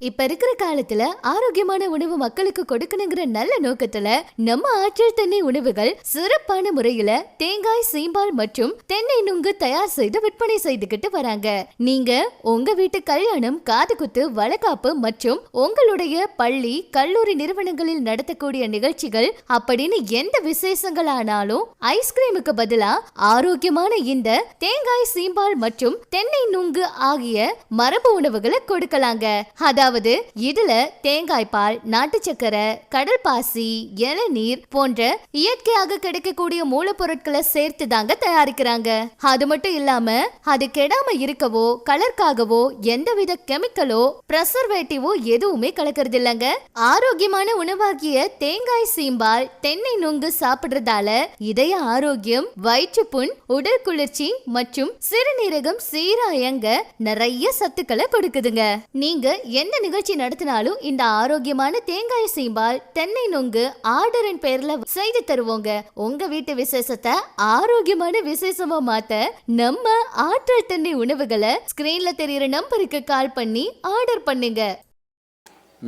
இப்ப இருக்கிற காலத்துல ஆரோக்கியமான உணவு மக்களுக்கு கொடுக்கணுங்கிற நல்ல நோக்கத்துல நம்ம ஆற்றல் தென்னை உணவுகள் சிறப்பான முறையில தேங்காய் சீம்பால் மற்றும் தென்னை நுங்கு தயார் செய்து விற்பனை செய்துகிட்டு வராங்க. நீங்க உங்க வீட்டு கல்யாணம் காதுகுத்து வளகாப்பு மற்றும் உங்களுடைய பள்ளி கல்லூரி நிறுவனங்களில் நடத்தக்கூடிய நிகழ்ச்சிகள் அப்படின்னு எந்த விசேஷங்களானாலும் ஐஸ்கிரீமுக்கு பதிலா ஆரோக்கியமான இந்த தேங்காய் சீம்பால் மற்றும் தென்னை நுங்கு ஆகிய மரபு உணவுகளை கொடுக்கலாங்க. அதாவது இதுல தேங்காய் பால் நாட்டு சக்கரை கடல் பாசி இளநீர் போன்ற இயற்கையாக கிடைக்கக்கூடிய மூலப்பொருட்களை சேர்த்து தாங்க தயாரிக்கிறாங்க. அது மட்டும் இல்லாம அது கெடாம இருக்கவோ கலர்க்காகவோ எந்தவித கெமிக்கலோ பிரசர்வேட்டிவோ எதுவுமே கலக்கறது இல்லைங்க ஆரோக்கியமான உணவாகிய தேங்காய் சீம்பால் தென்னை நுங்கு சாப்பிடுறதால இதய ஆரோக்கியம் வயிற்றுப்புண் உடல் குளிர்ச்சி மற்றும் சிறுநீரகம் சீராயங்க நிறைய சத்துக்களை கொடுக்குதுங்க. நீங்க எந்த நிகழ்ச்சி நடத்தினாலும் இந்த ஆரோக்கியமான தேங்காய் சீம்பால் தென்னை நொங்கு ஆர்டரின் பேர்ல செய்து தருவோங்க. உங்க வீட்டு விசேஷத்தை ஆரோக்கியமான விசேஷமா மாத்த நம்ம ஆற்றல் தென்னை உணவுகளை ஸ்கிரீன்ல தெரியுற நம்பருக்கு கால் பண்ணி ஆர்டர் பண்ணுங்க.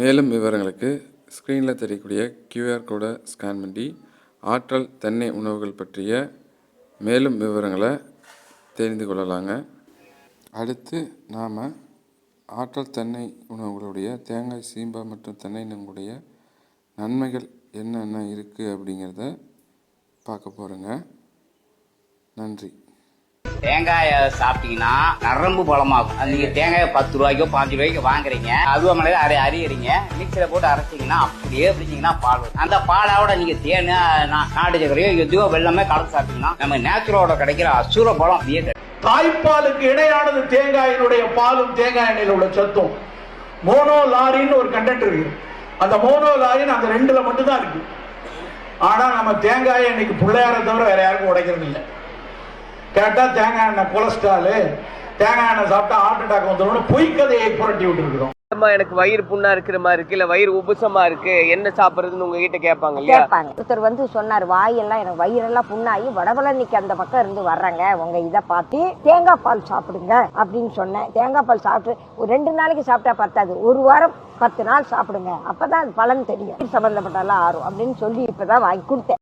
மேலும் விவரங்களுக்கு ஸ்க்ரீனில் தெரியக்கூடிய கியூஆர் கோடை ஸ்கேன் பண்ணி ஆற்றல் தென்னை உணவுகள் பற்றிய மேலும் விவரங்களை தெரிந்து கொள்ளலாங்க. அடுத்து நாம் ஆற்றல் தென்னை உணவுகளுடைய தேங்காய் சீம்பா மற்றும் தென்னை நுங்குடைய நன்மைகள் என்னென்ன இருக்குது அப்படிங்கிறத பார்க்க போகிறோங்க நன்றி. தேங்காயை சாப்பிட்டீங்கன்னா நரம்பு பலமாகும். நீங்க தேங்காயை பத்து ரூபாய்க்கோ பாஞ்சு ரூபாய்க்கு வாங்குறீங்க. அதுவும் அரை அறியறீங்க மிக்சியில போட்டு அரைச்சிங்கன்னா அப்படியே பிடிச்சிங்கன்னா பால் அந்த பாலோட நீங்க தேன் நாட்டு சக்கரையோ எதுவோ வெள்ளமே கலந்து சாப்பிட்டீங்கன்னா நம்ம நேச்சுரோட கிடைக்கிற அசுர பலம் அப்படியே தாய்ப்பாலுக்கு இணையானது தேங்காயினுடைய பாலும் தேங்காய் எண்ணெயில் உள்ள சத்தும். மோனோ லாரின்னு ஒரு கண்டென்ட் இருக்கு. அந்த மோனோ லாரின்னு அந்த ரெண்டுல மட்டும்தான் இருக்கு. ஆனா நம்ம தேங்காயை இன்னைக்கு பிள்ளையார தவிர வேற யாருக்கும் உடைக்கிறது இல்லை. கேட்டா தேங்காய் எண்ணெய் கொலஸ்ட்ராலு தேங்காய் எண்ணெய் சாப்பிட்டா ஹார்ட் அட்டாக் வந்துடும் பொய்க்கதையை புரட்டி விட்டுருக்குறோம். அம்மா எனக்கு வயிறு புண்ணா இருக்கிற மாதிரி இருக்கு இல்ல வயிறு உபசமா இருக்கு என்ன சாப்பிடுறதுன்னு உங்ககிட்ட கேட்பாங்க இல்லையா? கேட்பாங்க. ஒருத்தர் வந்து சொன்னார் வாயெல்லாம் எனக்கு வயிறெல்லாம் புண்ணாகி வடவளன்னைக்கு அந்த பக்கம் இருந்து வர்றாங்க. உங்க இதை பார்த்து தேங்காய் பால் சாப்பிடுங்க அப்படின்னு சொன்னேன். தேங்காய் பால் சாப்பிட்டு ஒரு ரெண்டு நாளைக்கு சாப்பிட்டா பத்தாது. ஒரு வாரம் பத்து நாள் சாப்பிடுங்க. அப்பதான் அது பலன் தெரியும். சம்மந்தப்பட்டாலாம் ஆறும் அப்படின்னு சொல்லி இப்பதான் வாங்கி கொடுத்தேன்.